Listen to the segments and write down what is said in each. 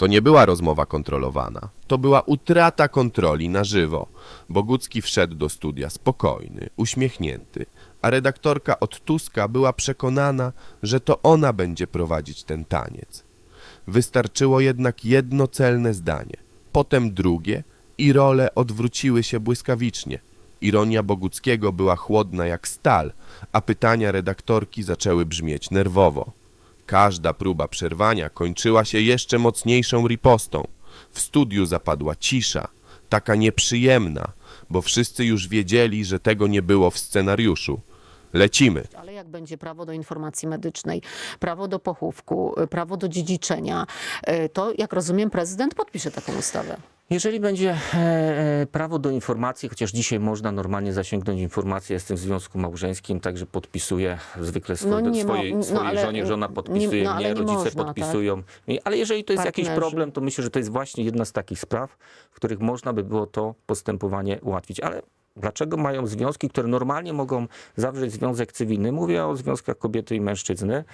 To nie była rozmowa kontrolowana. To była utrata kontroli na żywo. Bogucki wszedł do studia spokojny, uśmiechnięty, a redaktorka od Tuska była przekonana, że to ona będzie prowadzić ten taniec. Wystarczyło jednak jedno celne zdanie, potem drugie i role odwróciły się błyskawicznie. Ironia Boguckiego była chłodna jak stal, a pytania redaktorki zaczęły brzmieć nerwowo. Każda próba przerwania kończyła się jeszcze mocniejszą ripostą. W studiu zapadła cisza, taka nieprzyjemna, bo wszyscy już wiedzieli, że tego nie było w scenariuszu. Lecimy. Ale jak będzie prawo do informacji medycznej, prawo do pochówku, prawo do dziedziczenia, y, to jak rozumiem prezydent podpisze taką ustawę. Jeżeli będzie e, e, prawo do informacji, chociaż dzisiaj można normalnie zasięgnąć informację, jestem w związku małżeńskim, także podpisuję zwykle No swojej, nie mo- swojej, no swojej ale- żonie, żona podpisuje no mnie, nie rodzice można, tak? podpisują. I- Ale jeżeli to jest jakiś Partnerzy. problem, to myślę, że to jest właśnie jedna z takich spraw, w których można by było to postępowanie ułatwić. Ale Dlaczego mają związki, które normalnie mogą zawrzeć związek cywilny? Mówię o związkach kobiety i mężczyzny.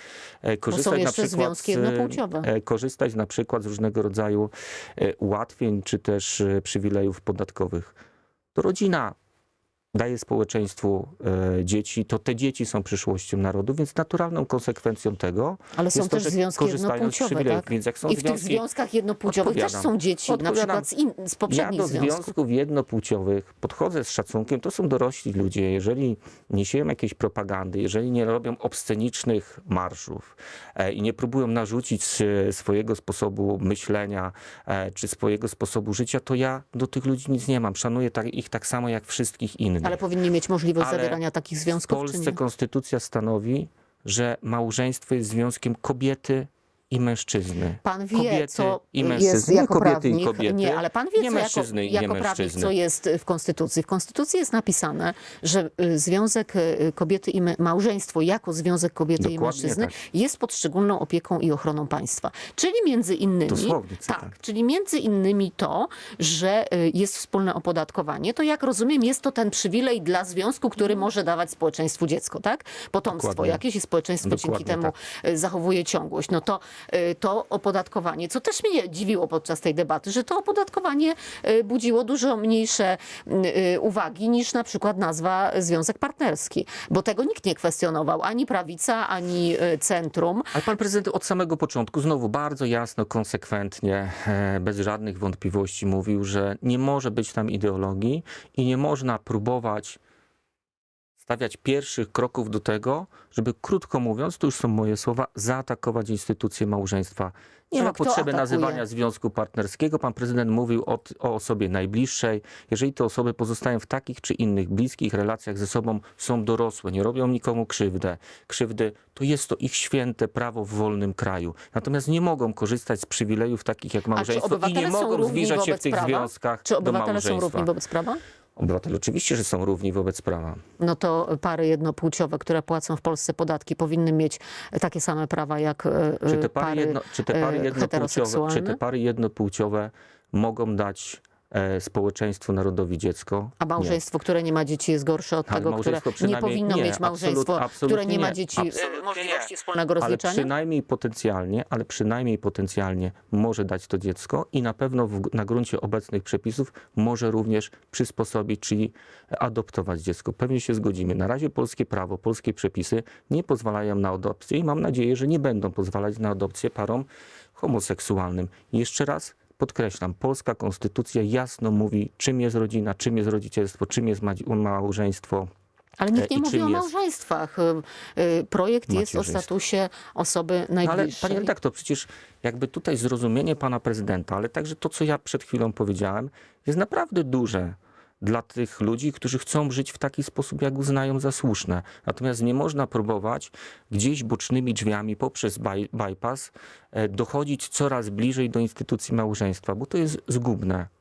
E, Korzystać na przykład jednopłciowe. e, korzystać na przykład z różnego rodzaju e, ułatwień czy też e, przywilejów podatkowych. To rodzina daje społeczeństwu e, dzieci, to te dzieci są przyszłością narodu, więc naturalną konsekwencją tego Ale są jest to, też że związki korzystają z jednopłciowe, przywilejów. tak? Więc jak są I w tych związki, związkach jednopłciowych też Odpowiadam. są dzieci, na Odpowiadam. przykład z, in, z ja poprzednich do związków. związków jednopłciowych podchodzę z szacunkiem. To są dorośli ludzie. Jeżeli nie sieją jakiejś propagandy, jeżeli nie robią obscenicznych marszów e, i nie próbują narzucić e, swojego sposobu myślenia e, czy swojego sposobu życia, to ja do tych ludzi nic nie mam. Szanuję tak, ich tak samo jak wszystkich innych. Ale powinni mieć możliwość Ale zawierania takich w związków, czy Polsce nie? konstytucja stanowi, że małżeństwo jest związkiem kobiety i mężczyzny. Pan wie, kobiety co i jest. Nie jako kobiety prawnik. i kobiety. Nie, ale pan wie, nie co mężczyzny jako, i nie jako prawnik, co jest w Konstytucji. W Konstytucji jest napisane, że y, związek y, kobiety i małżeństwo jako związek kobiety i Dokładnie mężczyzny tak. jest pod szczególną opieką i ochroną państwa. Czyli między innymi... Dosłownie cytat. Tak, czyli między innymi to, że y, jest wspólne opodatkowanie, to jak rozumiem jest to ten przywilej dla związku, który może dawać społeczeństwu dziecko, tak? Potomstwo Dokładnie. jakieś i społeczeństwo dzięki Dokładnie temu tak. y, zachowuje ciągłość. No to, y, to opodatkowanie, co też mnie dziwiło podczas tej debaty, że to opodatkowanie y, budziło dużo mniejsze y, uwagi niż na przykład nazwa związek partnerski, bo tego nikt nie kwestionował, ani prawica, ani y, centrum. Ale pan prezydent od samego początku znowu bardzo jasno, konsekwentnie, e, bez żadnych wątpliwości mówił, że nie może być tam ideologii i nie można próbować stawiać pierwszych kroków do tego, żeby krótko mówiąc, to już są moje słowa, zaatakować instytucję małżeństwa. Nie Ale ma potrzeby atakuje? nazywania związku partnerskiego. Pan prezydent mówił o, o osobie najbliższej. Jeżeli te osoby pozostają w takich czy innych bliskich relacjach ze sobą, są dorosłe, nie robią nikomu krzywdę, krzywdy, to jest to ich święte prawo w wolnym kraju. Natomiast nie mogą korzystać z przywilejów takich jak czy małżeństwo i nie mogą zbliżać się w tych prawa? związkach Czy do obywatele są małżeństwa. równi wobec prawa? Obywatele oczywiście, że są równi wobec prawa. no to pary jednopłciowe, które płacą w Polsce podatki, powinny mieć takie same prawa jak e, Czy te pary, pary, jedno, czy te pary e, jednopłciowe, czy te pary jednopłciowe mogą dać e, społeczeństwu, narodowi dziecko? A Nie. małżeństwo, które nie ma dzieci jest gorsze od Ale tego, które nie powinno nie, mieć absolut- małżeństwo, absolutnie które nie ma nie. dzieci, e, możliwości nie. wspólnego Ale przynajmniej potencjalnie, ale przynajmniej potencjalnie może dać to dziecko i na pewno w, na gruncie obecnych przepisów może również przysposobić, czyli adoptować dziecko. Pewnie się zgodzimy. Na razie polskie prawo, polskie przepisy nie pozwalają na adopcję i mam nadzieję, że nie będą pozwalać na adopcję parom homoseksualnym. Jeszcze raz podkreślam, polska konstytucja jasno mówi, czym jest rodzina, czym jest rodzicielstwo, czym jest ma- małżeństwo. Ale nikt nie i mówi o małżeństwach. E, e, Projekt jest o statusie osoby No ale najbliższej. panie redaktor, przecież jakby tutaj zrozumienie pana prezydenta, ale także to, co ja przed chwilą powiedziałem, jest naprawdę duże dla tych ludzi, którzy chcą żyć w taki sposób, jak uznają za słuszne. Natomiast nie można próbować gdzieś bocznymi drzwiami poprzez bypass e, dochodzić coraz bliżej do instytucji małżeństwa, bo to jest zgubne.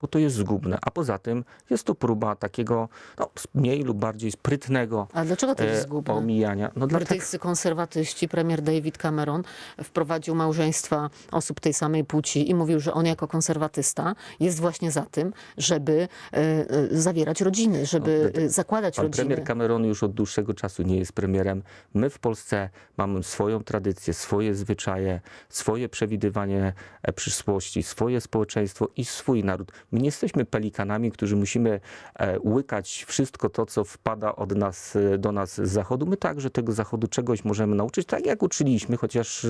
Bo to jest zgubne. A poza tym jest to próba takiego no, mniej lub bardziej sprytnego A dlaczego to jest e, zgubne? omijania. No Brytyjscy konserwatyści, premier David Cameron wprowadził małżeństwa osób tej samej płci i mówił, że on jako konserwatysta jest właśnie za tym, żeby e, e, zawierać rodziny, żeby No, zakładać Pan rodziny. premier Cameron już od dłuższego czasu nie jest premierem. My w Polsce mamy swoją tradycję, swoje zwyczaje, swoje przewidywanie przyszłości, swoje społeczeństwo i swój naród. My nie jesteśmy pelikanami, którzy musimy e, łykać wszystko to, co wpada od nas, e, do nas z zachodu. My także tego zachodu czegoś możemy nauczyć, tak jak uczyliśmy, chociaż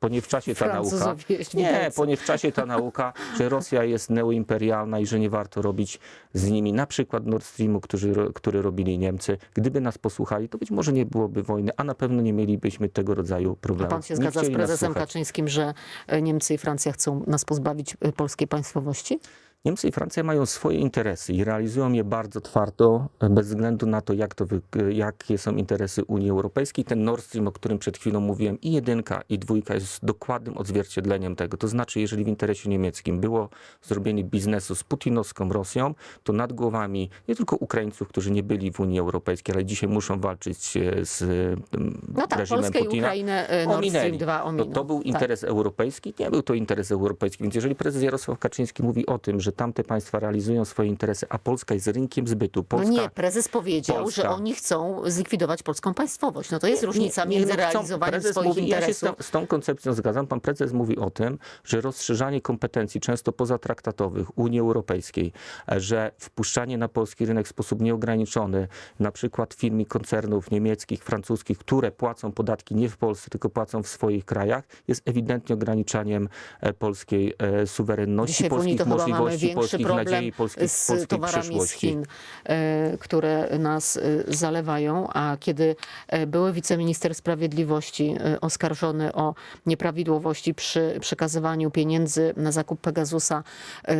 po nie w czasie ta nauka. Nie, Niemcy. po nie w czasie ta nauka, że Rosja jest neoimperialna i że nie warto robić z nimi na przykład Nord Streamu, który, który robili Niemcy. Gdyby nas posłuchali, to być może nie byłoby wojny, a na pewno nie mielibyśmy tego rodzaju A problemów. pan się Nie zgadza z prezesem. Kaczyńskim, że e, Niemcy i Francja chcą nas pozbawić polskiej państwowości? Niemcy i Francja mają swoje interesy i realizują je bardzo twardo, bez względu na to, jak to jakie są interesy Unii Europejskiej. Ten Nord Stream, o którym przed chwilą mówiłem, i jedynka, i dwójka jest dokładnym odzwierciedleniem tego. To znaczy, jeżeli w interesie niemieckim było zrobienie biznesu z putinowską Rosją, to nad głowami nie tylko Ukraińców, którzy nie byli w Unii Europejskiej, ale dzisiaj muszą walczyć e, z em, No tak, reżimem Polskę Putina, Ukrainę e, Nord Stream ominęli. 2 To, ominął. to był Tak. interes europejski? Nie był to interes europejski. Więc jeżeli prezes Jarosław Kaczyński mówi o tym, że tamte państwa realizują swoje interesy, a Polska jest rynkiem zbytu, No Polska... nie, prezes powiedział, Polska. że oni chcą zlikwidować polską państwowość. No to jest różnica Nie, nie, między no realizowaniem swoich mówi, Ja się z interesów. tą, z tą koncepcją zgadzam. Pan prezes mówi o tym, że rozszerzanie kompetencji, często pozatraktatowych Unii Europejskiej, że wpuszczanie na polski rynek w sposób nieograniczony, na przykład firm i koncernów niemieckich, francuskich, które płacą podatki nie w Polsce, tylko płacą w swoich krajach, jest ewidentnie ograniczaniem e, polskiej e, suwerenności, Dzisiaj polskich możliwości, większy polskich problem nadziei, z towarami z. Chin, e, które nas e, zalewają, a kiedy e, były wiceminister sprawiedliwości oskarżony o nieprawidłowości przy przekazywaniu pieniędzy na zakup Pegasusa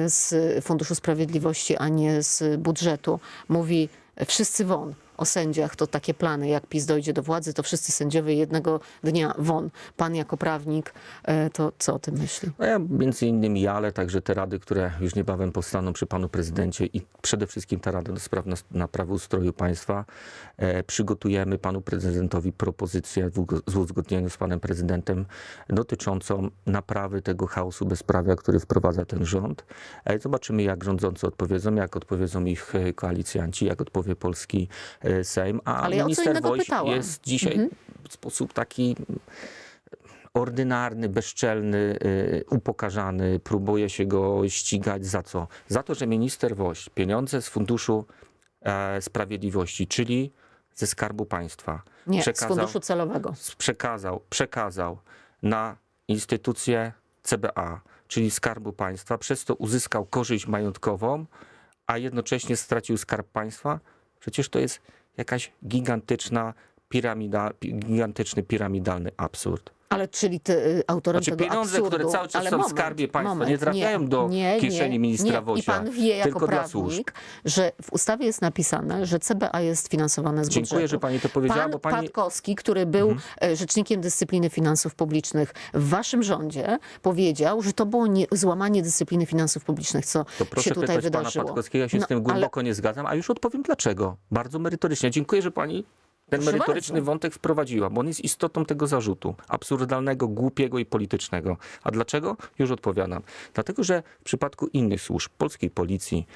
z Funduszu Sprawiedliwości, a nie z budżetu, mówi wszyscy won. O sędziach to takie plany, jak PiS dojdzie do władzy, to wszyscy sędziowie jednego dnia won. Pan jako prawnik, e, to co o tym myśli? No ja między innymi ja, ale także te rady, które już niebawem powstaną przy panu prezydencie i przede wszystkim ta Rada do Spraw naprawy ustroju państwa. E, przygotujemy panu prezydentowi propozycję w uzgodnieniu z panem prezydentem dotyczącą naprawy tego chaosu bezprawia, który wprowadza ten rząd. E, zobaczymy, jak rządzący odpowiedzą, jak odpowiedzą ich e, koalicjanci, jak odpowie polski e, Sejm. A Ale ja minister pytałam. jest dzisiaj w sposób taki ordynarny, bezczelny, y, upokarzany, próbuje się go ścigać za co? Za to, że minister Woś pieniądze z Funduszu e, Sprawiedliwości, czyli ze Skarbu Państwa, Nie, z przekazał, funduszu celowego. przekazał, przekazał na instytucję CBA, czyli Skarbu Państwa, przez to uzyskał korzyść majątkową, a jednocześnie stracił Skarb Państwa? Przecież to jest jakaś gigantyczna piramida, pi- gigantyczny piramidalny absurd. Ale czyli ty, y, autorem Znaczy tego pieniądze, absurdu, które cały czas ale są w moment, skarbie państwa, moment, nie trafiają do kieszeni ministra nie. I Wosia, pan wie jako tylko dla służb. prawnik, że w ustawie jest napisane, że CBA jest finansowane z Dziękuję, budżetu. że pani to powiedziała, Pan bo pani... Mhm. Patkowski, który był e, rzecznikiem dyscypliny finansów publicznych w waszym rządzie, powiedział, że to było nie, złamanie dyscypliny finansów publicznych, co się tutaj wydarzyło. pana Patkowskiego, ja się No, z tym ale- głęboko nie zgadzam, a już odpowiem dlaczego. Bardzo merytorycznie. Dziękuję, że pani ten Proszę merytoryczny bardzo. wątek wprowadziła, bo on jest istotą tego zarzutu. Absurdalnego, głupiego i politycznego. A dlaczego? Już odpowiadam. Dlatego, że w przypadku innych służb, polskiej policji,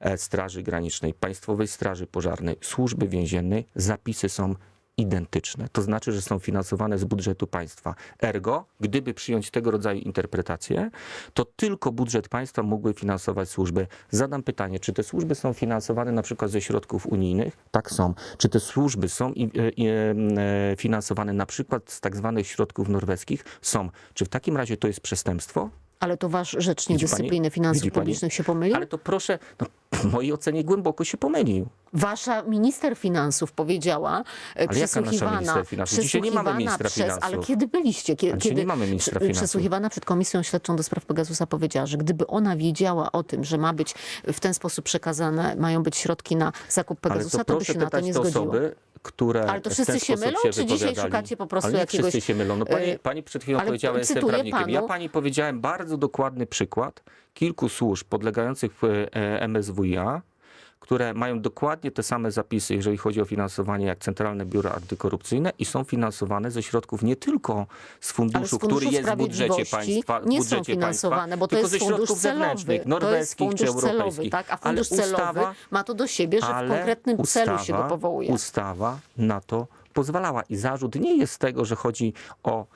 e, Straży Granicznej, Państwowej Straży Pożarnej, Służby Więziennej, zapisy są identyczne. To znaczy, że są finansowane z budżetu państwa. Ergo, gdyby przyjąć tego rodzaju interpretację, to tylko budżet państwa mógłby finansować służby. Zadam pytanie, czy te służby są finansowane na przykład ze środków unijnych? Tak są. Czy te służby są e, i, e, finansowane na przykład z tak zwanych środków norweskich? Są. Czy w takim razie to jest przestępstwo? Ale to wasz rzecznik Widzi pani? dyscypliny finansów Widzi pani? publicznych się pomylił? Ale to proszę, no, w mojej ocenie głęboko się pomylił. Wasza minister finansów powiedziała, e, Ale przesłuchiwana, finansów? Przesłuchiwana ministra przez, Ale finansów. kiedy byliście? Ale Kiedy nie mamy ministra prze- finansów. przesłuchiwana przed Komisją Śledczą do spraw Pegasusa powiedziała, że gdyby ona wiedziała o tym, że ma być w ten sposób przekazane, mają być środki na zakup Pegasusa, to to by się na to nie zgodziła. osoby, które Ale to w wszyscy ten się mylą, się czy dzisiaj szukacie po prostu ale nie jakiegoś, wszyscy się mylą. No pani, e, pani przed chwilą ale powiedziała, jestem prawnikiem. Ja panu- pani powiedziałem bardzo dokładny przykład kilku służb podlegających e, MSWiA, które mają dokładnie te same zapisy, jeżeli chodzi o finansowanie, jak Centralne Biuro Antykorupcyjne i są finansowane ze środków nie tylko z Ale funduszu, z Funduszu który jest w budżecie państwa, nie są budżecie finansowane, państwa, bo to tylko jest ze środków celowy. zewnętrznych, To jest norweskich czy fundusz celowy, europejskich. tak? A Ale fundusz celowy ustawa- ma to do siebie, że w ale konkretnym celu się go ustawa- powołuje. Ustawa na to pozwalała i zarzut nie jest z tego, że chodzi o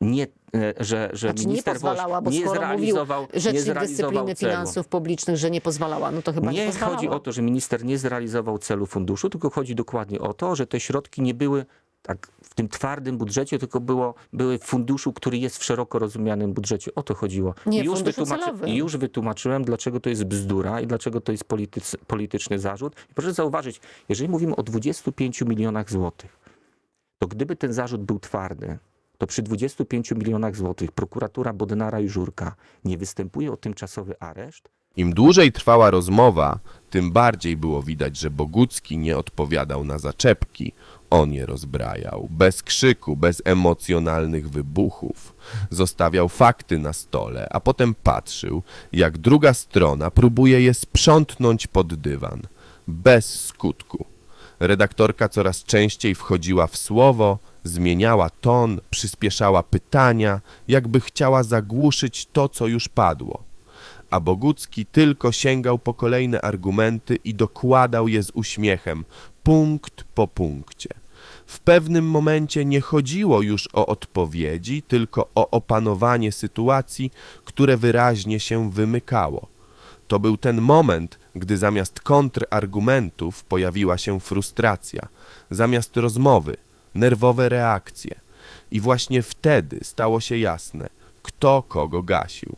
nie, e, że, że Znaczy nie minister pozwalała, bo nie skoro mówił zrealizował, nie Rzecznik zrealizował Dyscypliny celu. Finansów Publicznych, że nie pozwalała, no to chyba nie, Nie pozwalała. chodzi o to, że minister nie zrealizował celu funduszu, tylko chodzi dokładnie o to, że te środki nie były tak w tym twardym budżecie, tylko było, były w funduszu, który jest w szeroko rozumianym budżecie. O to chodziło. Nie, już, i już wytłumaczyłem, dlaczego to jest bzdura i dlaczego to jest polityc, polityczny zarzut. I proszę zauważyć, jeżeli mówimy o 25 milionach złotych, to gdyby ten zarzut był twardy, to przy 25 milionach złotych prokuratura Bodnara i Żurka nie występuje o tymczasowy areszt, Im dłużej trwała rozmowa, tym bardziej było widać, że Bogucki nie odpowiadał na zaczepki. On je rozbrajał, bez krzyku, bez emocjonalnych wybuchów. Zostawiał fakty na stole, a potem patrzył, jak druga strona próbuje je sprzątnąć pod dywan. Bez skutku. Redaktorka coraz częściej wchodziła w słowo, zmieniała ton, przyspieszała pytania, jakby chciała zagłuszyć to, co już padło a Bogucki tylko sięgał po kolejne argumenty i dokładał je z uśmiechem, punkt po punkcie. W pewnym momencie nie chodziło już o odpowiedzi, tylko o opanowanie sytuacji, które wyraźnie się wymykało. To był ten moment, gdy zamiast kontrargumentów pojawiła się frustracja, zamiast rozmowy nerwowe reakcje. I właśnie wtedy stało się jasne, kto kogo gasił.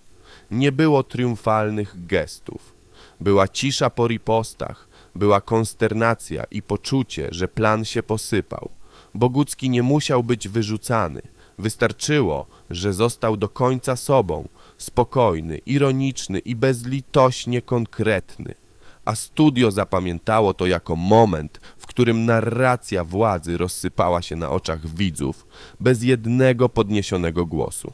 Nie było triumfalnych gestów. Była cisza po ripostach, była konsternacja i poczucie, że plan się posypał. Bogucki nie musiał być wyrzucany. Wystarczyło, że został do końca sobą, spokojny, ironiczny i bezlitośnie konkretny. A studio zapamiętało to jako moment, w którym narracja władzy rozsypała się na oczach widzów, bez jednego podniesionego głosu.